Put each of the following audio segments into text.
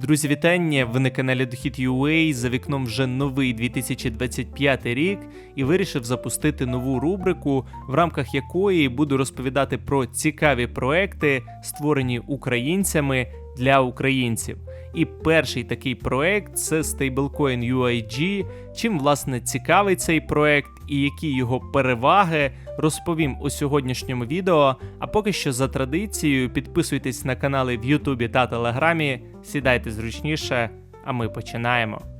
Друзі, вітання! Ви на каналі Дохід UA. За вікном вже новий 2025 рік і вирішив запустити нову рубрику, в рамках якої буду розповідати про цікаві проекти, створені українцями для українців. І перший такий проект це Stablecoin UIG. Чим власне цікавий цей проект і які його переваги, розповім у сьогоднішньому відео. А поки що за традицією підписуйтесь на канали в Ютубі та Телеграмі, сідайте зручніше, а ми починаємо.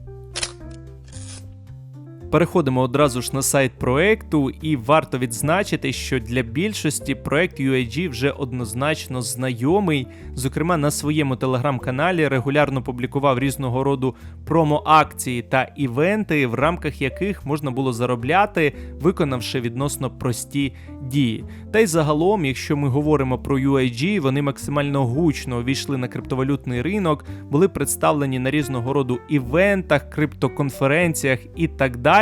Переходимо одразу ж на сайт проекту, і варто відзначити, що для більшості проект UIG вже однозначно знайомий. Зокрема, на своєму телеграм-каналі регулярно публікував різного роду промо-акції та івенти, в рамках яких можна було заробляти, виконавши відносно прості дії. Та й загалом, якщо ми говоримо про UIG, вони максимально гучно увійшли на криптовалютний ринок, були представлені на різного роду івентах, криптоконференціях і так далі.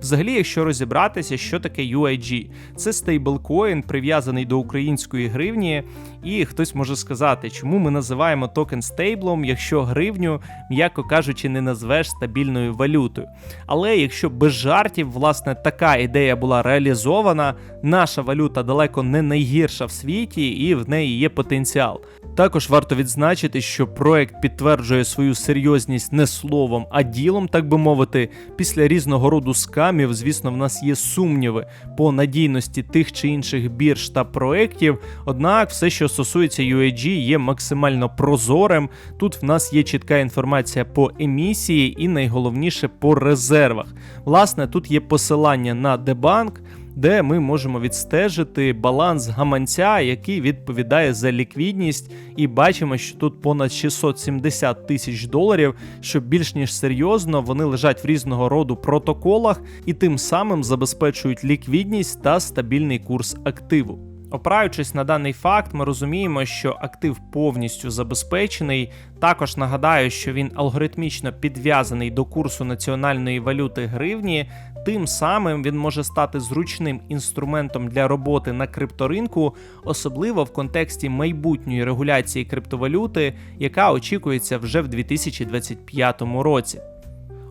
Взагалі, якщо розібратися, що таке UIG, це стейблкоін, прив'язаний до української гривні, і хтось може сказати, чому ми називаємо токен стейблом, якщо гривню, м'яко кажучи, не назвеш стабільною валютою. Але якщо без жартів, власне, така ідея була реалізована, наша валюта далеко не найгірша в світі, і в неї є потенціал. Також варто відзначити, що проект підтверджує свою серйозність не словом, а ділом, так би мовити. Після різного роду скамів, звісно, в нас є сумніви по надійності тих чи інших бірж та проєктів. Однак, все, що стосується UAG, є максимально прозорим. Тут в нас є чітка інформація по емісії і найголовніше по резервах. Власне, тут є посилання на дебанк де ми можемо відстежити баланс гаманця, який відповідає за ліквідність, і бачимо, що тут понад 670 тисяч доларів, що більш ніж серйозно вони лежать в різного роду протоколах і тим самим забезпечують ліквідність та стабільний курс активу. Опираючись на даний факт, ми розуміємо, що актив повністю забезпечений. Також нагадаю, що він алгоритмічно підв'язаний до курсу національної валюти гривні. Тим самим він може стати зручним інструментом для роботи на крипторинку, особливо в контексті майбутньої регуляції криптовалюти, яка очікується вже в 2025 році.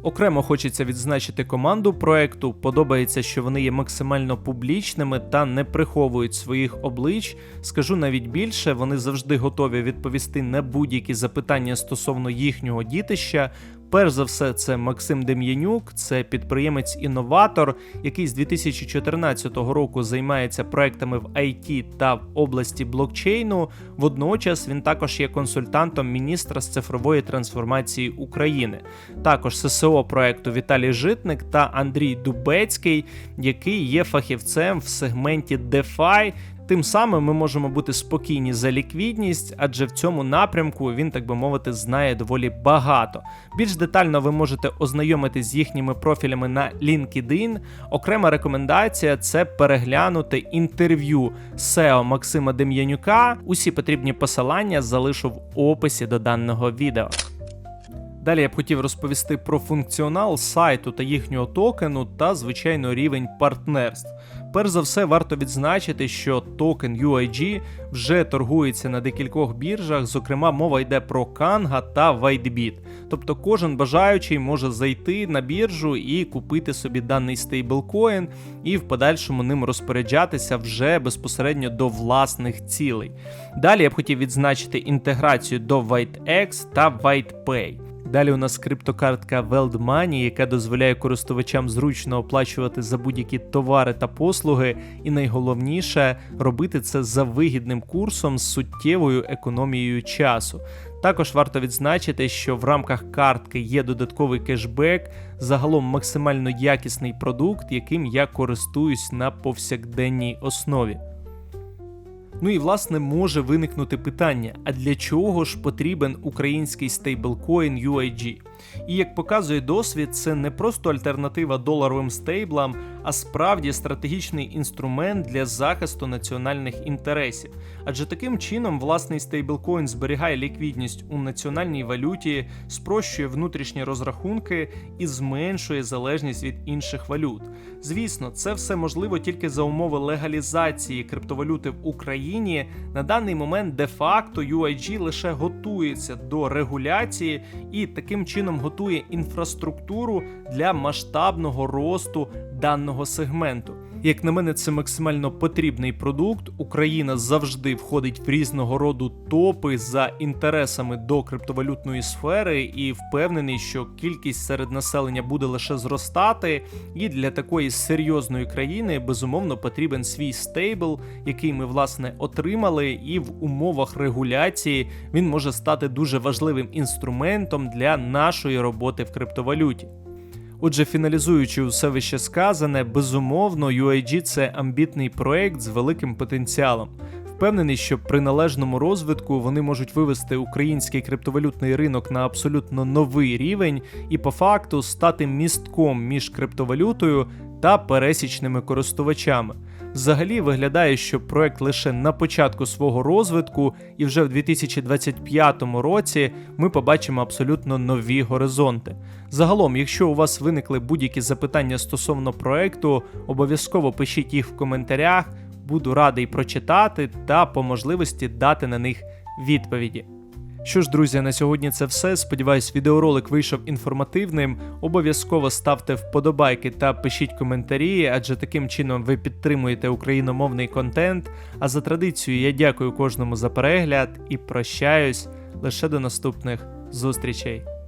Окремо хочеться відзначити команду проекту. Подобається, що вони є максимально публічними та не приховують своїх облич. Скажу навіть більше, вони завжди готові відповісти на будь-які запитання стосовно їхнього дітища. Перш за все, це Максим Дем'янюк, це підприємець-інноватор, який з 2014 року займається проектами в IT та в області блокчейну. Водночас він також є консультантом міністра з цифрової трансформації України. Також ССО проекту Віталій Житник та Андрій Дубецький, який є фахівцем в сегменті DeFi, Тим самим ми можемо бути спокійні за ліквідність, адже в цьому напрямку він, так би мовити, знає доволі багато. Більш детально ви можете ознайомитись з їхніми профілями на LinkedIn. Окрема рекомендація це переглянути інтерв'ю SEO Максима Дем'янюка. Усі потрібні посилання залишу в описі до даного відео. Далі я б хотів розповісти про функціонал сайту та їхнього токену та, звичайно, рівень партнерств. Перш за все, варто відзначити, що токен UIG вже торгується на декількох біржах, зокрема, мова йде про Kanga та WhiteBit. Тобто кожен бажаючий може зайти на біржу і купити собі даний стейблкоін, і в подальшому ним розпоряджатися вже безпосередньо до власних цілей. Далі я б хотів відзначити інтеграцію до WhiteX та WhitePay. Далі у нас криптокартка Weld Money, яка дозволяє користувачам зручно оплачувати за будь-які товари та послуги, і найголовніше робити це за вигідним курсом з суттєвою економією часу. Також варто відзначити, що в рамках картки є додатковий кешбек, загалом максимально якісний продукт, яким я користуюсь на повсякденній основі. Ну і власне може виникнути питання: а для чого ж потрібен український стейблкоін UIG? І як показує досвід, це не просто альтернатива доларовим стейблам, а справді стратегічний інструмент для захисту національних інтересів. Адже таким чином власний стейблкоін зберігає ліквідність у національній валюті, спрощує внутрішні розрахунки і зменшує залежність від інших валют. Звісно, це все можливо тільки за умови легалізації криптовалюти в Україні. На даний момент де-факто UIG лише готується до регуляції і таким чином готує інфраструктуру для масштабного росту даного сегменту. Як на мене, це максимально потрібний продукт. Україна завжди входить в різного роду топи за інтересами до криптовалютної сфери, і впевнений, що кількість серед населення буде лише зростати. І для такої серйозної країни безумовно потрібен свій стейбл, який ми власне отримали, і в умовах регуляції він може стати дуже важливим інструментом для нашої роботи в криптовалюті. Отже, фіналізуючи усе вище сказане, безумовно, UIG – це амбітний проект з великим потенціалом. Впевнений, що при належному розвитку вони можуть вивести український криптовалютний ринок на абсолютно новий рівень і по факту стати містком між криптовалютою та пересічними користувачами. Взагалі виглядає, що проект лише на початку свого розвитку, і вже в 2025 році ми побачимо абсолютно нові горизонти. Загалом, якщо у вас виникли будь-які запитання стосовно проекту, обов'язково пишіть їх в коментарях, буду радий прочитати та по можливості дати на них відповіді. Що ж, друзі, на сьогодні це все. Сподіваюсь, відеоролик вийшов інформативним. Обов'язково ставте вподобайки та пишіть коментарі, адже таким чином ви підтримуєте україномовний контент. А за традицією я дякую кожному за перегляд і прощаюсь лише до наступних зустрічей.